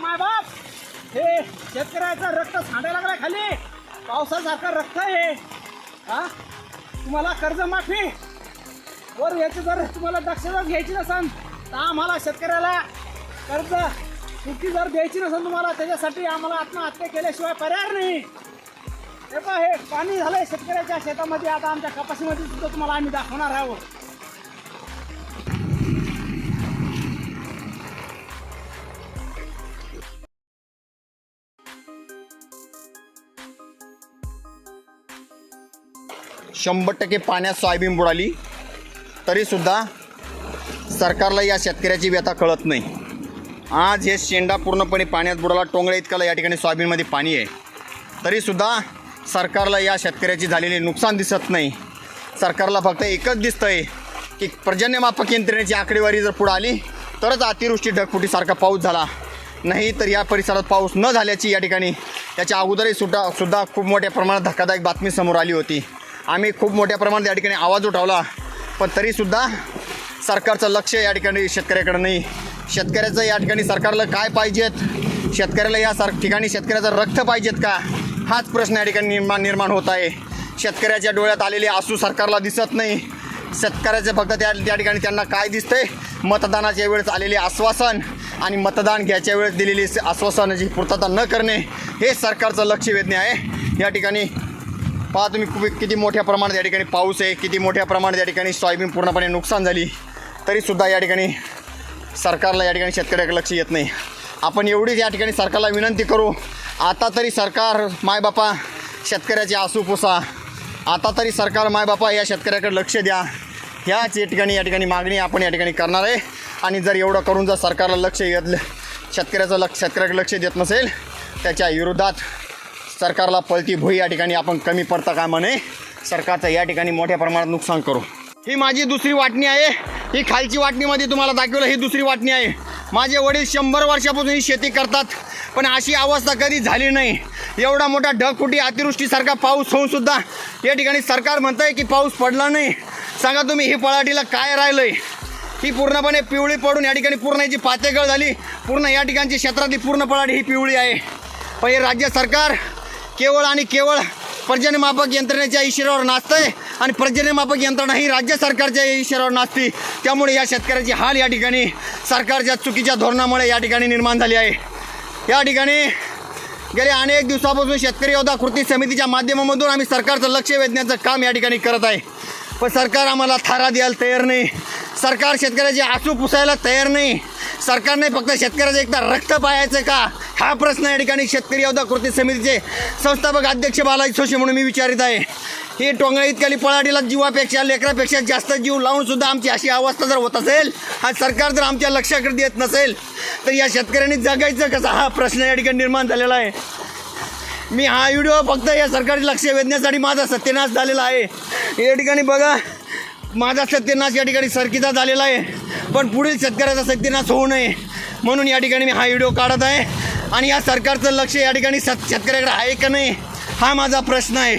माय बाप. हे शेतकऱ्याचं रक्त सांडायला लागलाय खाली. पावसासारखं रक्त आहे हा. तुम्हाला कर्जमाफी वर याची जर तुम्हाला दक्षता घ्यायची नसेल तर आम्हाला शेतकऱ्याला कर्ज सुट्टी जर द्यायची नसेल तुम्हाला त्याच्यासाठी आम्हाला आत्महत्या केल्याशिवाय पर्याय नाही. हे पहा हे पाणी झालंय शेतकऱ्याच्या शेतामध्ये. आता आमच्या कपाशीमध्ये सुद्धा तुम्हाला आम्ही दाखवणार आहोत. शंभर टक्के पाण्यात सोयाबीन बुडाली तरीसुद्धा सरकारला या शेतकऱ्याची व्यथा कळत नाही. आज हे शेंडा पूर्णपणे पाण्यात बुडाला टोंगळ्या इतकाला या ठिकाणी सोयाबीनमध्ये पाणी आहे. तरीसुद्धा सरकारला या शेतकऱ्याची झालेली नुकसान दिसत नाही. सरकारला फक्त एकच दिसतं आहे की पर्जन्यमापक यंत्रणेची आकडेवारी जर पुढं आली तरच अतिवृष्टी ढगफुटीसारखा पाऊस झाला. नाही तर या परिसरात पाऊस न झाल्याची या ठिकाणी याच्या अगोदरही सुद्धा सुद्धा खूप मोठ्या प्रमाणात धक्कादायक बातमी समोर आली होती. आम्ही खूप मोठ्या प्रमाणात या ठिकाणी आवाज उठवला. पण तरीसुद्धा सरकारचं लक्ष या ठिकाणी शेतकऱ्याकडे नाही. शेतकऱ्याचं या ठिकाणी सरकारला काय पाहिजेत? शेतकऱ्याला या सर ठिकाणी शेतकऱ्याचं रक्त पाहिजेत का? हाच प्रश्न या ठिकाणी निर्माण निर्माण होत आहे. शेतकऱ्याच्या डोळ्यात आलेले आसू सरकारला दिसत नाही. शेतकऱ्याचे फक्त त्या त्या ठिकाणी त्यांना काय दिसतंय? मतदानाच्या वेळेस आलेले आश्वासन आणि मतदान घ्यायच्या वेळेस दिलेली आश्वासनाची पूर्तता न करणे हे सरकारचं लक्ष वेधणे आहे. या ठिकाणी पहा तुम्ही खूप किती मोठ्या प्रमाणात या ठिकाणी पाऊस आहे. किती मोठ्या प्रमाणात या ठिकाणी सोयाबीन पूर्णपणे नुकसान झाली. तरीसुद्धा या ठिकाणी सरकारला या ठिकाणी शेतकऱ्याकडे लक्ष येत नाही. आपण एवढीच या ठिकाणी सरकारला विनंती करू आता तरी सरकार मायबापा शेतकऱ्याचे आसू पुसा. आता तरी सरकार मायबापा या शेतकऱ्याकडे लक्ष द्या. ह्याच या ठिकाणी या ठिकाणी मागणी आपण या ठिकाणी करणार आहे. आणि जर एवढं करून जर सरकारला लक्ष येत शेतकऱ्याचं लक्ष शेतकऱ्याकडे लक्ष देत नसेल त्याच्या विरोधात सरकारला पळती भोई या ठिकाणी आपण कमी पडता का म्हणे? सरकारचं या ठिकाणी मोठ्या प्रमाणात नुकसान करू. ही माझी दुसरी वाटणी आहे. ही खालची वाटणीमध्ये तुम्हाला दाखवलं ही दुसरी वाटणी आहे. माझे वडील शंभर वर्षापासून ही शेती करतात पण अशी अवस्था कधी झाली नाही. एवढा मोठा ढगफुटी अतिवृष्टीसारखा पाऊस होऊन सुद्धा या ठिकाणी सरकार म्हणतं आहे की पाऊस पडला नाही. सांगा तुम्ही ही पळाटीला काय राहिलं आहे ही पूर्णपणे पिवळी पडून या ठिकाणी पूर्ण याची पातेगळ झाली. पूर्ण या ठिकाणची क्षेत्रातली पूर्ण पळाटी ही पिवळी आहे. पण हे राज्य सरकार केवळ आणि केवळ पर्जन्यमापक यंत्रणेच्या इशाऱ्यावर नाचतंय आणि पर्जन्यमापक यंत्रणा ही राज्य सरकारच्या इशाऱ्यावर नाचते. त्यामुळे या शेतकऱ्याची हाल या ठिकाणी सरकारच्या चुकीच्या धोरणामुळे या ठिकाणी निर्माण झाली आहे. या ठिकाणी गेल्या अनेक दिवसापासून शेतकरी योद्धा कृती समितीच्या माध्यमामधून आम्ही सरकारचं लक्ष वेधण्याचं काम या ठिकाणी करत आहे. पण सरकार आम्हाला थारा द्यायला तयार नाही. सरकार शेतकऱ्याची आसू पुसायला तयार नाही. सरकारने फक्त शेतकऱ्याचं एकदा रक्त पाहायचं का? हा प्रश्न या ठिकाणी शेतकरी योद्धा कृती समितीचे संस्थापक अध्यक्ष बालाजी जोशी म्हणून मी विचारित आहे. ही टोंगळी इतकाली पळाटीला जीवापेक्षा लेकरापेक्षा जास्त जीव लावून सुद्धा आमची अशी अवस्था जर होत असेल हा सरकार जर आमच्या लक्षाकडे देत नसेल तर या शेतकऱ्यांनी जगायचं कसं? हा प्रश्न या ठिकाणी निर्माण झालेला आहे. मी हा व्हिडिओ फक्त या सरकारी लक्ष वेधण्यासाठी माझा सत्यनाश झालेला आहे. या ठिकाणी बघा माझा सत्यनाश या ठिकाणी सरकीचा झालेला आहे. पण पुढील शेतकऱ्याचा सत्यनाश होऊ नये. म्हणून या ठिकाणी मी हा व्हिडिओ काढत आहे. आणि या सरकारचं लक्ष या ठिकाणी स शेतकऱ्याकडे आहे का नाही हा माझा प्रश्न आहे.